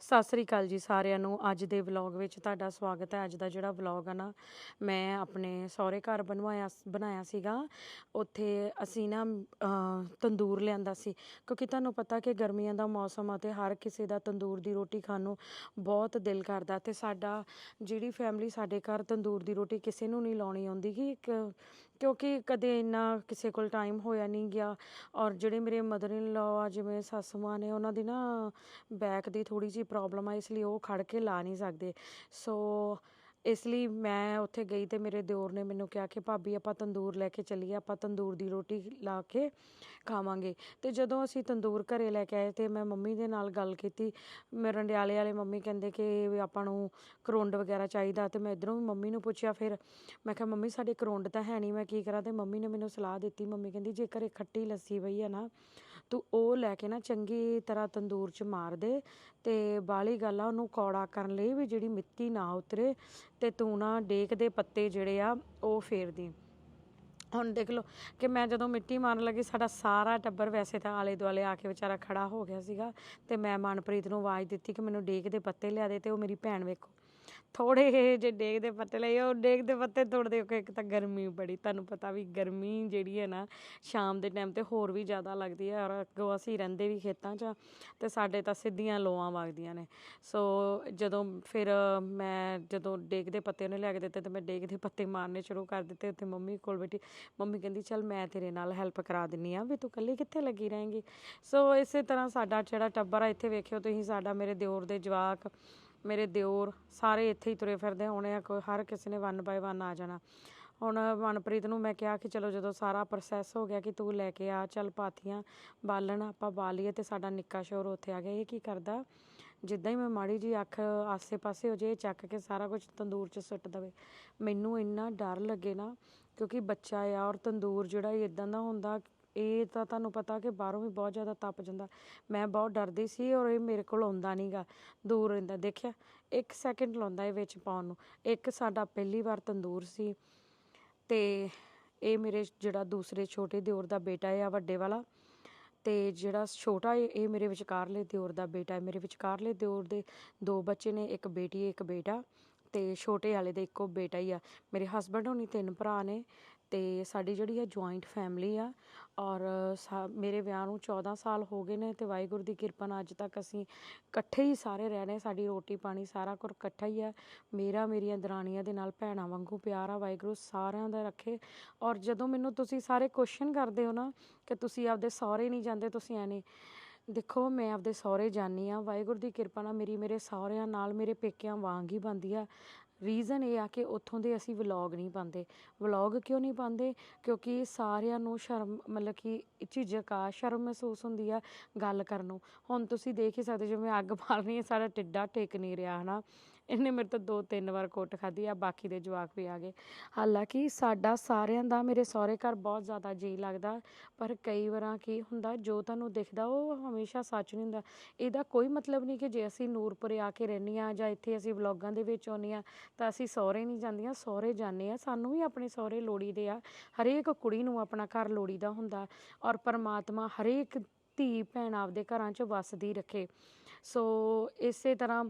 ਸਤਿ ਸ੍ਰੀ ਅਕਾਲ ਜੀ ਸਾਰਿਆਂ ਨੂੰ। ਅੱਜ ਦੇ ਵਲੌਗ ਵਿੱਚ ਤੁਹਾਡਾ ਸਵਾਗਤ ਹੈ। ਅੱਜ ਦਾ ਜਿਹੜਾ ਵਲੌਗ ਆ ਨਾ, ਮੈਂ ਆਪਣੇ ਸਹੁਰੇ ਘਰ ਬਣਵਾਇਆ ਬਣਾਇਆ ਸੀਗਾ। ਉੱਥੇ ਅਸੀਂ ਨਾ ਤੰਦੂਰ ਲਿਆਂਦਾ ਸੀ। ਕਿਉਂਕਿ ਤੁਹਾਨੂੰ ਪਤਾ ਕਿ ਗਰਮੀਆਂ ਦਾ ਮੌਸਮ ਆ ਤੇ ਹਰ ਕਿਸੇ ਦਾ ਤੰਦੂਰ ਦੀ ਰੋਟੀ ਖਾਣ ਨੂੰ ਬਹੁਤ ਦਿਲ ਕਰਦਾ ਤੇ ਸਾਡਾ ਜਿਹੜੀ ਫੈਮਿਲੀ ਸਾਡੇ ਘਰ ਤੰਦੂਰ ਦੀ ਰੋਟੀ ਕਿਸੇ ਨੂੰ ਨਹੀਂ ਲਾਉਣੀ ਆਉਂਦੀ ਕਿ ਇੱਕ- ਕਿਉਂਕਿ ਕਦੇ ਇੰਨਾ ਕਿਸੇ ਕੋਲ ਟਾਈਮ ਹੋਇਆ ਨਹੀਂ ਗਿਆ ਔਰ ਜਿਹੜੇ ਮੇਰੇ ਮਦਰ ਇਨ ਲਾ ਆ, ਜਿਵੇਂ ਸੱਸ ਮਾਂ ਨੇ, ਉਹਨਾਂ ਦੀ ਨਾ ਬੈਕ ਦੀ ਥੋੜੀ ਜਿਹੀ ਪ੍ਰੋਬਲਮ ਆ, ਇਸ ਲਈ ਉਹ ਖੜ ਕੇ ਲਾ ਨਹੀਂ ਸਕਦੇ। ਸੋ ਇਸ ਲਈ ਮੈਂ ਉੱਥੇ ਗਈ ਤੇ ਮੇਰੇ ਦਿਓਰ ਨੇ ਮੈਨੂੰ ਕਿਹਾ ਕਿ ਭਾਬੀ ਆਪਾਂ ਤੰਦੂਰ ਲੈ ਕੇ ਚੱਲੀਏ, ਆਪਾਂ ਤੰਦੂਰ ਦੀ ਰੋਟੀ ਲਾ ਕੇ ਖਾਵਾਂਗੇ। ਤੇ ਜਦੋਂ ਅਸੀਂ ਤੰਦੂਰ ਘਰੇ ਲੈ ਕੇ ਆਏ ਤੇ ਮੈਂ ਮੰਮੀ ਦੇ ਨਾਲ ਗੱਲ ਕੀਤੀ। ਮੇਰੇ ਰੰਡਿਆਲੇ ਵਾਲੇ ਮੰਮੀ ਕਹਿੰਦੇ ਕਿ ਵੀ ਆਪਾਂ ਨੂੰ ਕਰੋਂਡ ਵਗੈਰਾ ਚਾਹੀਦਾ ਤੇ ਮੈਂ ਇਧਰੋਂ ਵੀ ਮੰਮੀ ਨੂੰ ਪੁੱਛਿਆ ਫਿਰ। ਮੈਂ ਕਿਹਾ, ਮੰਮੀ, ਸਾਡੇ ਕਰੋਂਡ ਤਾਂ ਹੈ ਨਹੀਂ, ਮੈਂ ਕੀ ਕਰਾਂ? ਤੇ ਮੰਮੀ ਨੇ ਮੈਨੂੰ ਸਲਾਹ ਦਿੱਤੀ। ਮੰਮੀ ਕਹਿੰਦੀ ਜੇ ਘਰੇ ਖੱਟੀ ਲੱਸੀ ਪਈ ਆ ਨਾ ਤੂੰ ਉਹ ਲੈ ਕੇ ਨਾ ਚੰਗੀ ਤਰ੍ਹਾਂ ਤੰਦੂਰ 'ਚ ਮਾਰ ਦੇ ਤੇ ਬਾਲੀ ਗੱਲ ਆ ਉਹਨੂੰ ਕੌੜਾ ਕਰਨ ਲਈ ਵੀ ਜਿਹੜੀ ਮਿੱਟੀ ਨਾ ਉਤਰੇ ਤੇ ਤੂੰ ਨਾ ਡੇਕ ਦੇ ਪੱਤੇ ਜਿਹੜੇ ਆ ਉਹ ਫੇਰ ਦੀ। ਹੁਣ ਦੇਖ ਲਓ ਕਿ ਮੈਂ ਜਦੋਂ ਮਿੱਟੀ ਮਾਰਨ ਲੱਗੀ ਸਾਡਾ ਸਾਰਾ ਟੱਬਰ ਵੈਸੇ ਤਾਂ ਆਲੇ ਦੁਆਲੇ ਆ ਕੇ ਵਿਚਾਰਾ ਖੜਾ ਹੋ ਗਿਆ ਸੀਗਾ ਤੇ ਮੈਂ ਮਨਪ੍ਰੀਤ ਨੂੰ ਆਵਾਜ਼ ਦਿੱਤੀ ਕਿ ਮੈਨੂੰ ਡੇਕ ਦੇ ਪੱਤੇ ਲਿਆ ਦੇ ਤੇ ਉਹ ਮੇਰੀ ਭੈਣ ਵੇਖੋ। ਥੋੜੇ ਜੇ ਡੇਗ ਦੇ ਪੱਤੇ ਲਏ, ਉਹ ਡੇਕ ਦੇ ਪੱਤੇ ਤੋੜਦੇ ਕਿ ਇੱਕ ਤਾਂ ਗਰਮੀ ਬੜੀ, ਤੁਹਾਨੂੰ ਪਤਾ ਵੀ ਗਰਮੀ ਜਿਹੜੀ ਹੈ ਨਾ, ਸ਼ਾਮ ਦੇ ਟਾਈਮ ਤੇ ਹੋਰ ਵੀ ਜ਼ਿਆਦਾ ਲੱਗਦੀ ਹੈ ਔਰ ਅੱਗੋਂ ਅਸੀਂ ਰਹਿੰਦੇ ਵੀ ਖੇਤਾਂ 'ਚ ਆ, ਤੇ ਸਾਡੇ ਤਾਂ ਸਿੱਧੀਆਂ ਲੋਆਂ ਵਗਦੀਆਂ ਨੇ। ਸੋ ਜਦੋਂ ਫਿਰ ਮੈਂ ਜਦੋਂ ਡੇਕ ਦੇ ਪੱਤੇ ਉਹਨੇ ਲਿਆ ਕੇ ਦਿੱਤੇ, ਤੇ ਮੈਂ ਡੇਗ ਦੇ ਪੱਤੇ ਮਾਰਨੇ ਸ਼ੁਰੂ ਕਰ ਦਿੱਤੇ ਉੱਥੇ ਮੰਮੀ ਕੋਲ ਬੈਠੀ। ਮੰਮੀ ਕਹਿੰਦੀ, ਚੱਲ ਮੈਂ ਤੇਰੇ ਨਾਲ ਹੈਲਪ ਕਰਾ ਦਿੰਨੀ ਆ, ਵੀ ਤੂੰ ਇਕੱਲੀ ਕਿੱਥੇ ਲੱਗੀ ਰਹੇਂਗੀ? ਸੋ ਇਸੇ ਤਰ੍ਹਾਂ ਸਾਡਾ ਜਿਹੜਾ ਟੱਬਰ ਆ, ਇੱਥੇ ਵੇਖਿਓ ਤੁਸੀਂ, ਸਾਡਾ ਮੇਰੇ ਦਿਓਰ ਦੇ ਜਵਾਕ ਮੇਰੇ ਦਿਓਰ ਸਾਰੇ ਇੱਥੇ ਹੀ ਤੁਰੇ ਫਿਰਦੇ ਹੋਣੇ ਆ ਕੋਈ ਹਰ ਕਿਸੇ ਨੇ ਵਨ ਬਾਏ ਵਨ ਆ ਜਾਣਾ। ਹੁਣ ਮਨਪ੍ਰੀਤ ਨੂੰ ਮੈਂ ਕਿਹਾ ਕਿ ਚਲੋ ਜਦੋਂ ਸਾਰਾ ਪ੍ਰੋਸੈਸ ਹੋ ਗਿਆ ਕਿ ਤੂੰ ਲੈ ਕੇ ਆ, ਚੱਲ ਪਾਥੀਆਂ ਬਾਲਣ, ਆਪਾਂ ਬਾਲੀਏ ਤੇ ਸਾਡਾ ਨਿੱਕਾ ਸ਼ੋਰ ਉੱਥੇ ਆ ਗਿਆ। ਇਹ ਕੀ ਕਰਦਾ? ਜਿੱਦਾਂ ਹੀ ਮੈਂ ਮਾੜੀ ਜੀ ਅੱਖ ਆਸੇ-ਪਾਸੇ ਹੋ ਜੇ ਚੱਕ ਕੇ ਸਾਰਾ ਕੁਝ ਤੰਦੂਰ 'ਚ ਸੁੱਟ ਦਵੇ। ਮੈਨੂੰ ਇੰਨਾ ਡਰ ਲੱਗੇ ਨਾ ਕਿਉਂਕਿ ਬੱਚਾ ਆ ਔਰ ਤੰਦੂਰ ਜਿਹੜਾ ਇਦਾਂ ਦਾ ਹੁੰਦਾ ਇਹ ਤਾਂ ਤੁਹਾਨੂੰ ਪਤਾ ਕਿ ਬਾਹਰੋਂ ਵੀ ਬਹੁਤ ਜ਼ਿਆਦਾ ਤਪ ਜਾਂਦਾ। ਮੈਂ ਬਹੁਤ ਡਰਦੀ ਸੀ ਔਰ ਇਹ ਮੇਰੇ ਕੋਲ ਆਉਂਦਾ ਨਹੀਂਗਾ ਦੂਰ ਰਹਿੰਦਾ। ਦੇਖਿਆ, ਇੱਕ ਸੈਕਿੰਡ ਲਾਉਂਦਾ ਇਹ ਵਿੱਚ ਪਾਉਣ ਨੂੰ। ਇੱਕ ਸਾਡਾ ਪਹਿਲੀ ਵਾਰ ਤੰਦੂਰ ਸੀ ਤੇ ਇਹ ਮੇਰੇ ਜਿਹੜਾ ਦੂਸਰੇ ਛੋਟੇ ਦਿਓਰ ਦਾ ਬੇਟਾ ਹੈ ਆ, ਵੱਡੇ ਵਾਲਾ, ਤੇ ਜਿਹੜਾ ਛੋਟਾ ਹੈ ਇਹ ਮੇਰੇ ਵਿਚਕਾਰਲੇ ਦਿਓਰ ਦਾ ਬੇਟਾ ਹੈ। ਮੇਰੇ ਵਿਚਕਾਰਲੇ ਦਿਓਰ ਦੇ ਦੋ ਬੱਚੇ ਨੇ, ਇੱਕ ਬੇਟੀ, ਇੱਕ ਬੇਟਾ ਤੇ ਛੋਟੇ ਵਾਲੇ ਦੇ ਇੱਕੋ ਬੇਟਾ ਹੀ ਆ। ਮੇਰੇ ਹਸਬੰਡ ਹੋਣੀ ਤਿੰਨ ਭਰਾ ਨੇ ਅਤੇ ਸਾਡੀ ਜਿਹੜੀ ਆ ਜੁਆਇੰਟ ਫੈਮਿਲੀ ਆ ਔਰ ਸਾ- ਮੇਰੇ ਵਿਆਹ ਨੂੰ 14 ਸਾਲ ਹੋ ਗਏ ਨੇ ਅਤੇ ਵਾਹਿਗੁਰੂ ਦੀ ਕਿਰਪਾ ਨਾਲ ਅੱਜ ਤੱਕ ਅਸੀਂ ਇਕੱਠੇ ਹੀ ਸਾਰੇ ਰਹਿ ਰਹੇ ਸਾਡੀ ਰੋਟੀ ਪਾਣੀ ਸਾਰਾ ਕੁਝ ਇਕੱਠਾ ਹੀ ਆ। ਮੇਰਾ, ਮੇਰੀਆਂ ਦਰਾਣੀਆਂ ਦੇ ਨਾਲ ਭੈਣਾਂ ਵਾਂਗੂ ਪਿਆਰ ਆ, ਵਾਹਿਗੁਰੂ ਸਾਰਿਆਂ ਦਾ ਰੱਖੇ। ਔਰ ਜਦੋਂ ਮੈਨੂੰ ਤੁਸੀਂ ਸਾਰੇ ਕੁਐਸਚਨ ਕਰਦੇ ਹੋ ਨਾ ਕਿ ਤੁਸੀਂ ਆਪਦੇ ਸਹੁਰੇ ਨਹੀਂ ਜਾਂਦੇ, ਤੁਸੀਂ ਐ ਨਹੀਂ, ਦੇਖੋ ਮੈਂ ਆਪਦੇ ਸਹੁਰੇ ਜਾਨੀ ਆ ਵਾਹਿਗੁਰੂ ਦੀ ਕਿਰਪਾ ਨਾਲ ਮੇਰੀ, ਮੇਰੇ ਸਹੁਰਿਆਂ ਨਾਲ ਮੇਰੇ ਪੇਕਿਆਂ ਵਾਂਗ ਹੀ ਬੰਦੀ ਆ। ਰੀਜ਼ਨ ਇਹ ਆ ਕਿ ਉੱਥੋਂ ਦੇ ਅਸੀਂ ਵਲੌਗ ਨਹੀਂ ਪਾਉਂਦੇ। ਵਲੌਗ ਕਿਉਂ ਨਹੀਂ ਪਾਉਂਦੇ? ਕਿਉਂਕਿ ਸਾਰਿਆਂ ਨੂੰ ਸ਼ਰਮ, ਮਤਲਬ ਕਿ ਝਿਜਕ ਆ ਸ਼ਰਮ ਮਹਿਸੂਸ ਹੁੰਦੀ ਆ ਗੱਲ ਕਰਨ ਨੂੰ। ਹੁਣ ਤੁਸੀਂ ਦੇਖ ਹੀ ਸਕਦੇ ਜਿਵੇਂ ਅੱਗ ਬਾਲਣੀ ਹੈ, ਸਾਡਾ ਟਿੱਡਾ ਟੇਕ ਨਹੀਂ ਰਿਹਾ, ਹਨਾ? ਇਹਨੇ ਮੇਰੇ ਤੋਂ ਦੋ ਤਿੰਨ ਵਾਰ ਕੁੱਟ ਖਾਧੀ ਆ, ਬਾਕੀ ਦੇ ਜਵਾਕ ਵੀ ਆ ਗਏ। ਹਾਲਾਂਕਿ ਸਾਡਾ ਸਾਰਿਆਂ ਦਾ, ਮੇਰੇ ਸਹੁਰੇ ਘਰ ਬਹੁਤ ਜ਼ਿਆਦਾ ਜੀ ਲੱਗਦਾ, ਪਰ ਕਈ ਵਾਰਾਂ ਕੀ ਹੁੰਦਾ, ਜੋ ਤੁਹਾਨੂੰ ਦਿਖਦਾ ਉਹ ਹਮੇਸ਼ਾ ਸੱਚ ਨਹੀਂ ਹੁੰਦਾ। ਇਹਦਾ ਕੋਈ ਮਤਲਬ ਨਹੀਂ ਕਿ ਜੇ ਅਸੀਂ ਨੂਰਪੁਰੇ ਆ ਕੇ ਰਹਿੰਦੇ ਆ ਜਾਂ ਇੱਥੇ ਅਸੀਂ ਵਲੌਗਾਂ ਦੇ ਵਿੱਚ ਆਉਂਦੇ ਆ ਤਾਂ ਅਸੀਂ ਸਹੁਰੇ ਨਹੀਂ ਜਾਂਦੀਆਂ, ਸਹੁਰੇ ਜਾਂਦੇ ਆ ਸਾਨੂੰ ਵੀ ਆਪਣੇ ਸਹੁਰੇ ਲੋੜੀਦੇ ਆ, ਹਰੇਕ ਕੁੜੀ ਨੂੰ ਆਪਣਾ ਘਰ ਲੋੜੀਦਾ ਹੁੰਦਾ ਔਰ ਪਰਮਾਤਮਾ ਹਰੇਕ ਧੀ ਭੈਣ ਆਪਦੇ ਘਰਾਂ 'ਚ ਵਸਦੀ ਰੱਖੇ। ਸੋ ਇਸੇ ਤਰ੍ਹਾਂ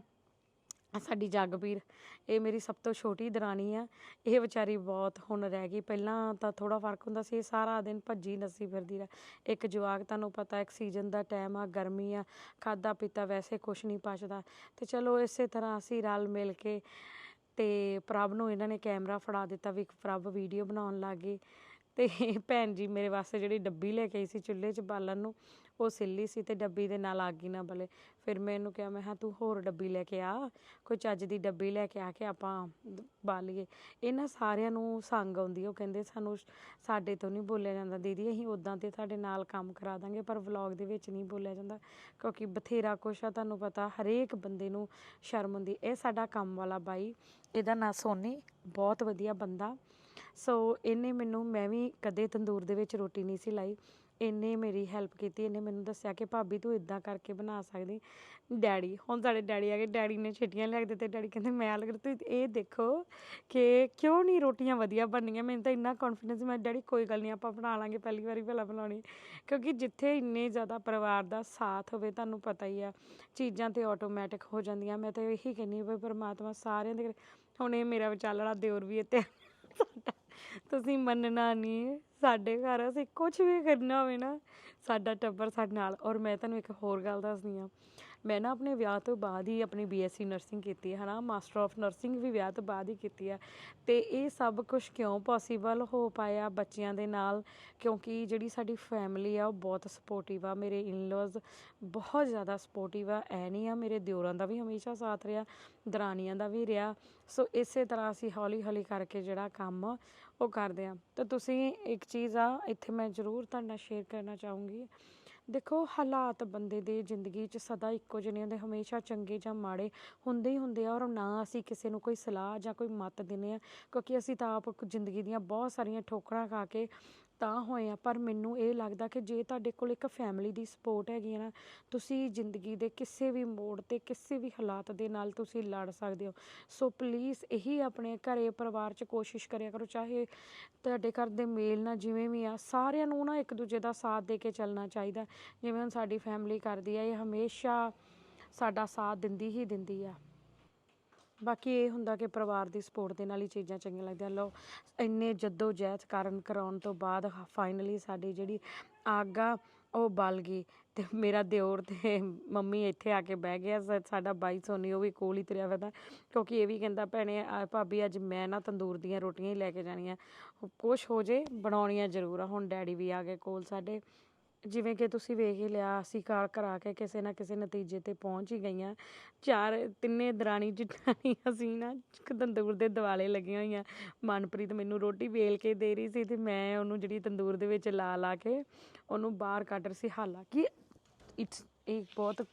ਸਾਡੀ ਜਗਬੀਰ, ਇਹ ਮੇਰੀ ਸਭ ਤੋਂ ਛੋਟੀ ਦਰਾਣੀ ਆ। ਇਹ ਵਿਚਾਰੀ ਬਹੁਤ ਹੁਣ ਰਹਿ ਗਈ। ਪਹਿਲਾਂ ਤਾਂ ਥੋੜਾ ਫ਼ਰਕ ਹੁੰਦਾ ਸੀ, ਇਹ ਸਾਰਾ ਦਿਨ ਭੱਜੀ ਨੱਸੀ ਫਿਰਦੀ ਰਹਿ। ਇੱਕ ਜਵਾਕ ਤੁਹਾਨੂੰ ਪਤਾ ਇੱਕ ਸੀਜ਼ਨ ਦਾ ਟਾਈਮ ਆ, ਗਰਮੀ ਆ ਖਾਦਾ ਪੀਤਾ ਵੈਸੇ ਕੁਛ ਨਹੀਂ ਪਚਦਾ। ਤੇ ਚਲੋ ਇਸੇ ਤਰ੍ਹਾਂ ਅਸੀਂ ਰਲ ਮਿਲ ਕੇ ਤੇ ਪ੍ਰਭ ਨੂੰ ਇਹਨਾਂ ਨੇ ਕੈਮਰਾ ਫੜਾ ਦਿੱਤਾ ਵੀ ਪ੍ਰਭ ਵੀਡੀਓ ਬਣਾਉਣ ਲੱਗ ਗਈ ਤੇ ਭੈਣ ਜੀ ਮੇਰੇ ਵਾਸਤੇ ਜਿਹੜੀ ਡੱਬੀ ਲੈ ਕੇ ਆਈ ਸੀ ਚੁੱਲ੍ਹੇ 'ਚ ਬਾਲਣ ਨੂੰ, ਉਹ ਸਿੱਲੀ ਸੀ ਤੇ ਡੱਬੀ ਦੇ ਨਾਲ ਅੱਗ ਹੀ ਨਾ ਬਲੇ। ਫਿਰ ਮੈਂ ਇਹਨੂੰ ਕਿਹਾ, ਮੈਂ ਹਾਂ ਤੂੰ ਹੋਰ ਡੱਬੀ ਲੈ ਕੇ ਆ ਕੋਈ ਚੱਜ ਦੀ ਡੱਬੀ ਲੈ ਕੇ ਆ ਕੇ ਆਪਾਂ ਬਾਲੀਏ। ਇਹਨਾਂ ਸਾਰਿਆਂ ਨੂੰ ਸੰਗ ਆਉਂਦੀ ਉਹ ਕਹਿੰਦੇ ਸਾਨੂੰ ਸਾਡੇ ਤੋਂ ਨਹੀਂ ਬੋਲਿਆ ਜਾਂਦਾ। ਦੀਦੀ, ਅਸੀਂ ਉਦਾਂ ਤੇ ਤੁਹਾਡੇ ਨਾਲ ਕੰਮ ਕਰਾ ਦਾਂਗੇ, ਪਰ ਵਲੌਗ ਦੇ ਵਿੱਚ ਨਹੀਂ ਬੋਲਿਆ ਜਾਂਦਾ, ਕਿਉਂਕਿ ਬਥੇਰਾ ਕੁਛ ਆ, ਤੁਹਾਨੂੰ ਪਤਾ ਹਰੇਕ ਬੰਦੇ ਨੂੰ ਸ਼ਰਮ ਹੁੰਦੀ। ਇਹ ਸਾਡਾ ਕੰਮ ਵਾਲਾ ਬਾਈ, ਇਹਦਾ ਨਾਂ ਸੋਨੀ, ਬਹੁਤ ਵਧੀਆ ਬੰਦਾ। ਸੋ ਇਹਨੇ ਮੈਨੂੰ, ਮੈਂ ਵੀ ਕਦੇ ਤੰਦੂਰ ਦੇ ਵਿੱਚ ਰੋਟੀ ਨਹੀਂ ਸੀ ਲਾਈ। ਇਹਨੇ ਮੇਰੀ ਹੈਲਪ ਕੀਤੀ। ਇਹਨੇ ਮੈਨੂੰ ਦੱਸਿਆ ਕਿ, ਭਾਬੀ, ਤੂੰ ਇੱਦਾਂ ਕਰਕੇ ਬਣਾ ਸਕਦੀ। ਡੈਡੀ, ਹੁਣ ਸਾਡੇ ਡੈਡੀ ਆ ਗਏ। ਡੈਡੀ ਨੇ ਛਿੱਟੀਆਂ ਲਿਆ ਕੇ ਦਿੱਤੇ ਡੈਡੀ ਕਹਿੰਦੇ, ਮੈਂ ਲੱਗ ਤੁਸੀਂ ਇਹ ਦੇਖੋ ਕਿ ਕਿਉਂ ਨਹੀਂ ਰੋਟੀਆਂ ਵਧੀਆ ਬਣਨੀਆਂ? ਮੈਨੂੰ ਤਾਂ ਇੰਨਾ ਕੌਨਫੀਡੈਂਸ ਮੈਂ ਡੈਡੀ, ਕੋਈ ਗੱਲ ਨਹੀਂ, ਆਪਾਂ ਬਣਾ ਲਾਂਗੇ। ਪਹਿਲੀ ਵਾਰੀ ਭਲਾ ਬਣਾਉਣੀ। ਕਿਉਂਕਿ ਜਿੱਥੇ ਇੰਨੇ ਜ਼ਿਆਦਾ ਪਰਿਵਾਰ ਦਾ ਸਾਥ ਹੋਵੇ, ਤੁਹਾਨੂੰ ਪਤਾ ਹੀ ਆ, ਚੀਜ਼ਾਂ ਤੇ ਆਟੋਮੈਟਿਕ ਹੋ ਜਾਂਦੀਆਂ। ਮੈਂ ਤਾਂ ਇਹੀ ਕਹਿੰਨੀ ਵੀ ਪਰਮਾਤਮਾ ਸਾਰਿਆਂ ਦੇ ਘਰੇ- ਹੁਣ ਇਹ ਮੇਰਾ ਵਿਚਾਲੜਾ ਦਿਓਰ ਵੀ ਇੱਥੇ ਸਾਡਾ। ਤੁਸੀਂ ਮੰਨਣਾ ਨਹੀਂ, ਸਾਡੇ ਘਰ ਅਸੀਂ ਕੁਝ ਵੀ ਕਰਨਾ ਹੋਵੇ ਨਾ, ਸਾਡਾ ਟੱਬਰ ਸਾਡੇ ਨਾਲ। ਔਰ ਮੈਂ ਤੁਹਾਨੂੰ ਇੱਕ ਹੋਰ ਗੱਲ ਦੱਸਦੀ ਹਾਂ। ਮੈਂ ਨਾ ਆਪਣੇ ਵਿਆਹ ਤੋਂ ਬਾਅਦ ਹੀ ਆਪਣੀ ਬੀਐਸਸੀ ਨਰਸਿੰਗ ਕੀਤੀ ਹੈ, ਹਨਾ? ਮਾਸਟਰ ਆਫ ਨਰਸਿੰਗ ਵੀ ਵਿਆਹ ਤੋਂ ਬਾਅਦ ਹੀ ਕੀਤੀ ਆ ਤੇ ਇਹ ਸਭ ਕੁਝ ਕਿਉਂ ਪੋਸੀਬਲ ਹੋ ਪਾਇਆ ਬੱਚਿਆਂ ਦੇ ਨਾਲ? ਕਿਉਂਕਿ ਜਿਹੜੀ ਸਾਡੀ ਫੈਮਿਲੀ ਆ, ਉਹ ਬਹੁਤ ਸਪੋਰਟਿਵ ਆ। ਮੇਰੇ ਇਨ-ਲॉज ਬਹੁਤ ਜ਼ਿਆਦਾ ਸਪੋਰਟਿਵ ਆ। ਐ ਨਹੀਂ ਆ, ਮੇਰੇ ਦਿਓਰਾਂ ਦਾ ਵੀ ਹਮੇਸ਼ਾ ਸਾਥ ਰਿਹਾ ਦਰਾਨੀਆਂ ਦਾ ਵੀ ਰਿਹਾ। ਸੋ ਇਸੇ ਤਰ੍ਹਾਂ ਅਸੀਂ ਹੌਲੀ ਹੌਲੀ ਕਰਕੇ ਜਿਹੜਾ ਕੰਮ ਉਹ ਕਰਦੇ ਆ ਤਾਂ ਤੁਸੀਂ ਇੱਕ ਚੀਜ਼ ਆ, ਇੱਥੇ ਮੈਂ ਜ਼ਰੂਰ ਤੁਹਾਡੇ ਨਾਲ ਸ਼ੇਅਰ ਕਰਨਾ ਚਾਹੂੰਗੀ। ਦੇਖੋ, ਹਾਲਾਤ ਬੰਦੇ ਦੇ ਜ਼ਿੰਦਗੀ 'ਚ ਸਦਾ ਇੱਕੋ ਜਿਹੇ ਨਹੀਂ ਹੁੰਦੇ ਹਮੇਸ਼ਾ ਚੰਗੇ ਜਾਂ ਮਾੜੇ ਹੁੰਦੇ ਹੀ ਹੁੰਦੇ ਆ ਔਰ ਨਾ ਅਸੀਂ ਕਿਸੇ ਨੂੰ ਕੋਈ ਸਲਾਹ ਜਾਂ ਕੋਈ ਮੱਤ ਦਿੰਦੇ ਆ, ਕਿਉਂਕਿ ਅਸੀਂ ਤਾਂ ਆਪ ਜ਼ਿੰਦਗੀ ਦੀਆਂ ਬਹੁਤ ਸਾਰੀਆਂ ਠੋਕਰਾਂ ਖਾ ਕੇ ਤਾਂ ਹੋਏ ਹਾਂ ਪਰ ਮੈਨੂੰ ਇਹ ਲੱਗਦਾ ਕਿ ਜੇ ਤੁਹਾਡੇ ਕੋਲ ਇੱਕ ਫੈਮਿਲੀ ਦੀ ਸਪੋਰਟ ਹੈਗੀ ਹੈ ਨਾ, ਤੁਸੀਂ ਜ਼ਿੰਦਗੀ ਦੇ ਕਿਸੇ ਵੀ ਮੋੜ ਤੇ, ਕਿਸੇ ਵੀ ਹਾਲਾਤ ਦੇ ਨਾਲ ਤੁਸੀਂ ਲੜ ਸਕਦੇ ਹੋ। ਸੋ ਪਲੀਜ਼ ਇਹੀ ਆਪਣੇ ਘਰੇ ਪਰਿਵਾਰ 'ਚ ਕੋਸ਼ਿਸ਼ ਕਰਿਆ ਕਰੋ, ਚਾਹੇ ਤੁਹਾਡੇ ਘਰ ਦੇ ਮੇਲ ਨਾਲ ਜਿਵੇਂ ਵੀ ਆ, ਸਾਰਿਆਂ ਨੂੰ ਨਾ ਇੱਕ ਦੂਜੇ ਦਾ ਸਾਥ ਦੇ ਕੇ ਚੱਲਣਾ ਚਾਹੀਦਾ। ਜਿਵੇਂ ਹੁਣ ਸਾਡੀ ਫੈਮਿਲੀ ਕਰਦੀ ਆ, ਇਹ ਹਮੇਸ਼ਾ ਸਾਡਾ ਸਾਥ ਦਿੰਦੀ ਹੀ ਦਿੰਦੀ ਆ। ਬਾਕੀ ਇਹ ਹੁੰਦਾ ਕਿ ਪਰਿਵਾਰ ਦੀ ਸਪੋਰਟ ਦੇ ਨਾਲ ਹੀ ਚੀਜ਼ਾਂ ਚੰਗੀਆਂ ਲੱਗਦੀਆਂ। ਲਓ, ਇੰਨੇ ਜੱਦੋ ਜਹਿਦ ਕਾਰਨ ਕਰਾਉਣ ਤੋਂ ਬਾਅਦ ਫਾਈਨਲੀ ਸਾਡੀ ਜਿਹੜੀ ਅੱਗ ਆ, ਉਹ ਬਲ ਗਈ ਤੇ ਮੇਰਾ ਦਿਓਰ ਤੇ ਮੰਮੀ ਇੱਥੇ ਆ ਕੇ ਬਹਿ ਗਿਆ ਸਾ- ਸਾਡਾ ਬਾਈ ਸੋਨੀ, ਉਹ ਵੀ ਕੋਲ ਹੀ ਤੁਰਿਆ ਫਿਰਦਾ, ਕਿਉਂਕਿ ਇਹ ਵੀ ਕਹਿੰਦਾ, ਭੈਣੇ ਭਾਬੀ, ਅੱਜ ਮੈਂ ਨਾ ਤੰਦੂਰ ਦੀਆਂ ਰੋਟੀਆਂ ਹੀ ਲੈ ਕੇ ਜਾਣੀਆਂ। ਕੁਛ ਹੋ ਜੇ, ਬਣਾਉਣੀਆਂ ਜ਼ਰੂਰ ਆ। ਹੁਣ ਡੈਡੀ ਵੀ ਆ ਗਏ ਕੋਲ ਸਾਡੇ। ਜਿਵੇਂ ਕਿ ਤੁਸੀਂ ਵੇਖ ਹੀ ਲਿਆ, ਅਸੀਂ ਕਾਰ ਕਰਾ ਕੇ ਕਿਸੇ ਨਾ ਕਿਸੇ ਨਤੀਜੇ ਤੇ ਪਹੁੰਚ ਹੀ ਗਈਆਂ। ਚਾਰ ਤਿੰਨੇ ਦਰਾਣੀ ਜਠਾਣੀ ਅਸੀਂ ਨਾ ਤੰਦੂਰ ਦੇ ਦਿਵਾਲੇ ਲੱਗੀਆਂ ਹੋਈਆਂ। ਮਨਪ੍ਰੀਤ ਮੈਨੂੰ ਰੋਟੀ ਵੇਲ ਕੇ ਦੇ ਰਹੀ ਸੀ ਤੇ ਮੈਂ ਉਹਨੂੰ ਜਿਹੜੀ ਤੰਦੂਰ ਦੇ ਵਿੱਚ ਲਾ ਲਾ ਕੇ ਉਹਨੂੰ ਬਾਹਰ ਕੱਢ ਰਹੀ ਸੀ। ਹਾਲਾਂਕਿ ਇਟਸ ਇਹ ਬਹੁਤ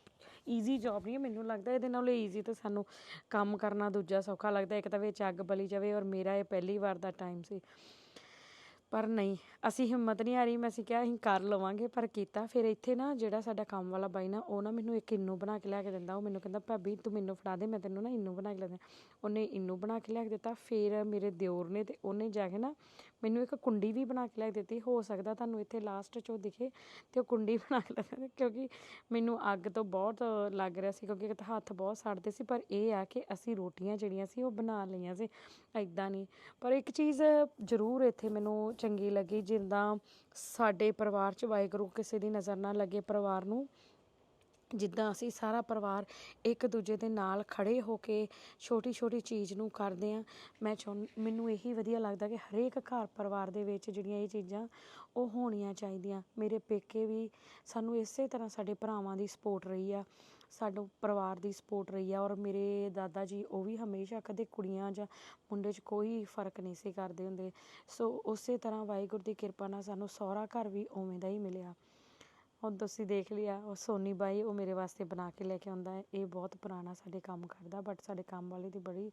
ਈਜ਼ੀ ਜੌਬ ਨਹੀਂ ਹੈ, ਮੈਨੂੰ ਲੱਗਦਾ ਇਹਦੇ ਨਾਲੋਂ ਈਜ਼ੀ ਤਾਂ ਸਾਨੂੰ ਕੰਮ ਕਰਨਾ ਦੂਜਾ ਸੌਖਾ ਲੱਗਦਾ, ਇੱਕ ਤਾਂ ਵਿੱਚ ਅੱਗ ਬਲੀ ਜਾਵੇ ਔਰ ਮੇਰਾ ਇਹ ਪਹਿਲੀ ਵਾਰ ਦਾ ਟਾਈਮ ਸੀ। ਪਰ ਨਹੀਂ, ਅਸੀਂ ਹਿੰਮਤ ਨਹੀਂ ਆ ਰਹੀ ਮੈਂ ਅਸੀਂ ਕਿਹਾ ਅਸੀਂ ਕਰ ਲਵਾਂਗੇ, ਪਰ ਕੀਤਾ। ਫਿਰ ਇੱਥੇ ਨਾ ਜਿਹੜਾ ਸਾਡਾ ਕੰਮ ਵਾਲਾ ਬਾਈ ਨਾ, ਉਹ ਨਾ ਮੈਨੂੰ ਇੱਕ ਇਨੂ ਬਣਾ ਕੇ ਲਿਆ ਕੇ ਦਿੰਦਾ। ਉਹ ਮੈਨੂੰ ਕਹਿੰਦਾ, ਭਾਬੀ ਤੂੰ ਮੈਨੂੰ ਫੜਾ ਦੇ, ਮੈਂ ਤੈਨੂੰ ਨਾ ਇਨੂ ਬਣਾ ਕੇ ਲਿਆ ਉਹਨੇ ਇਨੂ ਬਣਾ ਕੇ ਲਿਆ ਕੇ ਦਿੱਤਾ। ਫਿਰ ਮੇਰੇ ਦਿਓਰ ਨੇ ਤੇ ਉਹਨੇ ਜਾ ਕੇ ਨਾ ਮੈਨੂੰ ਇੱਕ ਕੁੰਡੀ ਵੀ ਬਣਾ ਕੇ ਲੈ ਕੇ ਦਿੱਤੀ। ਹੋ ਸਕਦਾ ਤੁਹਾਨੂੰ ਇੱਥੇ ਲਾਸਟ 'ਚ ਉਹ ਦਿਖੇ ਅਤੇ ਉਹ ਕੁੰਡੀ ਬਣਾ ਕੇ ਲਿਆ ਕਿਉਂਕਿ ਮੈਨੂੰ ਅੱਗ ਤੋਂ ਬਹੁਤ ਲੱਗ ਰਿਹਾ ਸੀ, ਕਿਉਂਕਿ ਇੱਕ ਤਾਂ ਹੱਥ ਬਹੁਤ ਸੜਦੇ ਸੀ, ਪਰ ਇਹ ਆ ਕਿ ਅਸੀਂ ਰੋਟੀਆਂ ਜਿਹੜੀਆਂ ਸੀ ਉਹ ਬਣਾ ਲਈਆਂ ਸੀ ਐਦਾਂ ਨਹੀਂ। ਪਰ ਇੱਕ ਚੀਜ਼ ਜ਼ਰੂਰ ਇੱਥੇ ਮੈਨੂੰ ਚੰਗੀ ਲੱਗੀ, ਜਿੱਦਾਂ ਸਾਡੇ ਪਰਿਵਾਰ 'ਚ ਵਾਹਿਗੁਰੂ ਕਿਸੇ ਦੀ ਨਜ਼ਰ ਨਾ ਲੱਗੇ, ਪਰਿਵਾਰ ਨੂੰ ਜਿੱਦਾਂ ਅਸੀਂ ਸਾਰਾ ਪਰਿਵਾਰ ਇੱਕ ਦੂਜੇ ਦੇ ਨਾਲ ਖੜ੍ਹੇ ਹੋ ਕੇ ਛੋਟੀ ਛੋਟੀ ਚੀਜ਼ ਨੂੰ ਕਰਦੇ ਹਾਂ, ਮੈਂ ਚਾਹੁੰ, ਮੈਨੂੰ ਇਹੀ ਵਧੀਆ ਲੱਗਦਾ ਕਿ ਹਰੇਕ ਘਰ ਪਰਿਵਾਰ ਦੇ ਵਿੱਚ ਜਿਹੜੀਆਂ ਇਹ ਚੀਜ਼ਾਂ ਉਹ ਹੋਣੀਆਂ ਚਾਹੀਦੀਆਂ। ਮੇਰੇ ਪੇਕੇ ਵੀ ਸਾਨੂੰ ਇਸੇ ਤਰ੍ਹਾਂ ਸਾਡੇ ਭਰਾਵਾਂ ਦੀ ਸਪੋਰਟ ਰਹੀ ਆ, ਸਾਨੂੰ ਪਰਿਵਾਰ ਦੀ ਸਪੋਰਟ ਰਹੀ ਆ ਔਰ ਮੇਰੇ ਦਾਦਾ ਜੀ ਉਹ ਵੀ ਹਮੇਸ਼ਾ ਕਦੇ ਕੁੜੀਆਂ ਜਾਂ ਮੁੰਡੇ 'ਚ ਕੋਈ ਫ਼ਰਕ ਨਹੀਂ ਸੀ ਕਰਦੇ ਹੁੰਦੇ। ਸੋ ਉਸੇ ਤਰ੍ਹਾਂ ਵਾਹਿਗੁਰੂ ਦੀ ਕਿਰਪਾ ਨਾਲ ਸਾਨੂੰ ਸਹੁਰਾ ਘਰ ਵੀ ਉਵੇਂ ਦਾ ਹੀ ਮਿਲਿਆ। ਹੁਣ ਤੁਸੀਂ ਦੇਖ ਲਿਆ, ਉਹ ਸੋਨੀ ਬਾਈ ਉਹ ਮੇਰੇ ਵਾਸਤੇ ਬਣਾ ਕੇ ਲੈ ਕੇ ਆਉਂਦਾ ਹੈ। ਇਹ ਬਹੁਤ ਪੁਰਾਣਾ ਸਾਡੇ ਕੰਮ ਕਰਦਾ ਬਟ ਸਾਡੇ ਕੰਮ ਵਾਲੇ ਦੀ ਬੜੀ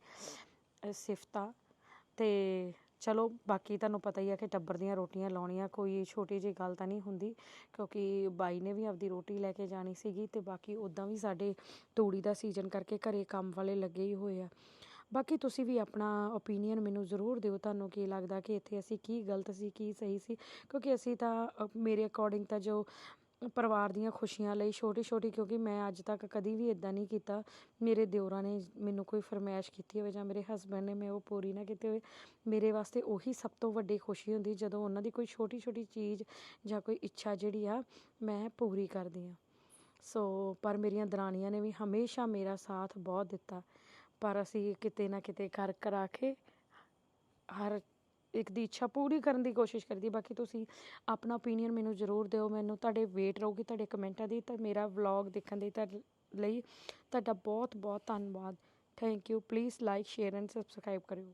ਸਿਫਤ ਆ। ਅਤੇ ਚਲੋ, ਬਾਕੀ ਤੁਹਾਨੂੰ ਪਤਾ ਹੀ ਆ ਕਿ ਟੱਬਰ ਦੀਆਂ ਰੋਟੀਆਂ ਲਾਉਣੀਆਂ ਕੋਈ ਛੋਟੀ ਜਿਹੀ ਗੱਲ ਤਾਂ ਨਹੀਂ ਹੁੰਦੀ, ਕਿਉਂਕਿ ਬਾਈ ਨੇ ਵੀ ਆਪਦੀ ਰੋਟੀ ਲੈ ਕੇ ਜਾਣੀ ਸੀਗੀ ਤੇ ਬਾਕੀ ਉਦਾਂ ਵੀ ਸਾਡੇ ਤੂੜੀ ਦਾ ਸੀਜ਼ਨ ਕਰਕੇ ਘਰੇ ਕੰਮ ਵਾਲੇ ਲੱਗੇ ਹੀ ਹੋਏ ਆ। ਬਾਕੀ ਤੁਸੀਂ ਵੀ ਆਪਣਾ ਓਪੀਨੀਅਨ ਮੈਨੂੰ ਜ਼ਰੂਰ ਦਿਓ, ਤੁਹਾਨੂੰ ਕੀ ਲੱਗਦਾ ਕਿ ਇੱਥੇ ਅਸੀਂ ਕੀ ਗਲਤ ਸੀ, ਕੀ ਸਹੀ ਸੀ, ਕਿਉਂਕਿ ਅਸੀਂ ਤਾਂ ਮੇਰੇ ਅਕੋਰਡਿੰਗ ਤਾਂ ਜੋ ਪਰਿਵਾਰ ਦੀਆਂ ਖੁਸ਼ੀਆਂ ਲਈ ਛੋਟੀ ਛੋਟੀ ਕਿਉਂਕਿ ਮੈਂ ਅੱਜ ਤੱਕ ਕਦੀ ਵੀ ਇੱਦਾਂ ਨਹੀਂ ਕੀਤਾ। ਮੇਰੇ ਦਿਓਰਾਂ ਨੇ ਮੈਨੂੰ ਕੋਈ ਫਰਮਾਇਸ਼ ਕੀਤੀ ਹੋਵੇ ਜਾਂ ਮੇਰੇ ਹਸਬੈਂਡ ਨੇ ਮੈਂ ਉਹ ਪੂਰੀ ਨਾ ਕੀਤੀ ਹੋਵੇ, ਮੇਰੇ ਵਾਸਤੇ ਉਹੀ ਸਭ ਤੋਂ ਵੱਡੀ ਖੁਸ਼ੀ ਹੁੰਦੀ ਜਦੋਂ ਉਹਨਾਂ ਦੀ ਕੋਈ ਛੋਟੀ ਛੋਟੀ ਚੀਜ਼ ਜਾਂ ਕੋਈ ਇੱਛਾ ਜਿਹੜੀ ਆ, ਮੈਂ ਪੂਰੀ ਕਰਦੀ ਹਾਂ। ਸੋ, ਪਰ ਮੇਰੀਆਂ ਦਰਾਣੀਆਂ ਨੇ ਵੀ ਹਮੇਸ਼ਾ ਮੇਰਾ ਸਾਥ ਬਹੁਤ ਦਿੱਤਾ। ਪਰ ਅਸੀਂ ਕਿਤੇ ਨਾ ਕਿਤੇ ਕਰ ਕਰਾ ਕੇ ਹਰ ਇੱਕ ਦੀ ਇੱਛਾ ਪੂਰੀ ਕਰਨ ਦੀ ਕੋਸ਼ਿਸ਼ ਕਰਦੀ ਬਾਕੀ ਤੁਸੀਂ ਆਪਣਾ ਓਪੀਨੀਅਨ ਮੈਨੂੰ ਜ਼ਰੂਰ ਦਿਓ। ਮੈਨੂੰ ਤੁਹਾਡੇ ਵੇਟ ਰਹੂਗੀ, ਤੁਹਾਡੇ ਕਮੈਂਟਾਂ ਦੀ, ਤਾਂ ਮੇਰਾ ਵਲੌਗ ਦੇਖਣ ਦੇ ਤੁਹਾਡੇ ਲਈ ਤੁਹਾਡਾ ਬਹੁਤ ਬਹੁਤ ਧੰਨਵਾਦ। Thank you please like share and subscribe ਕਰਿਓ।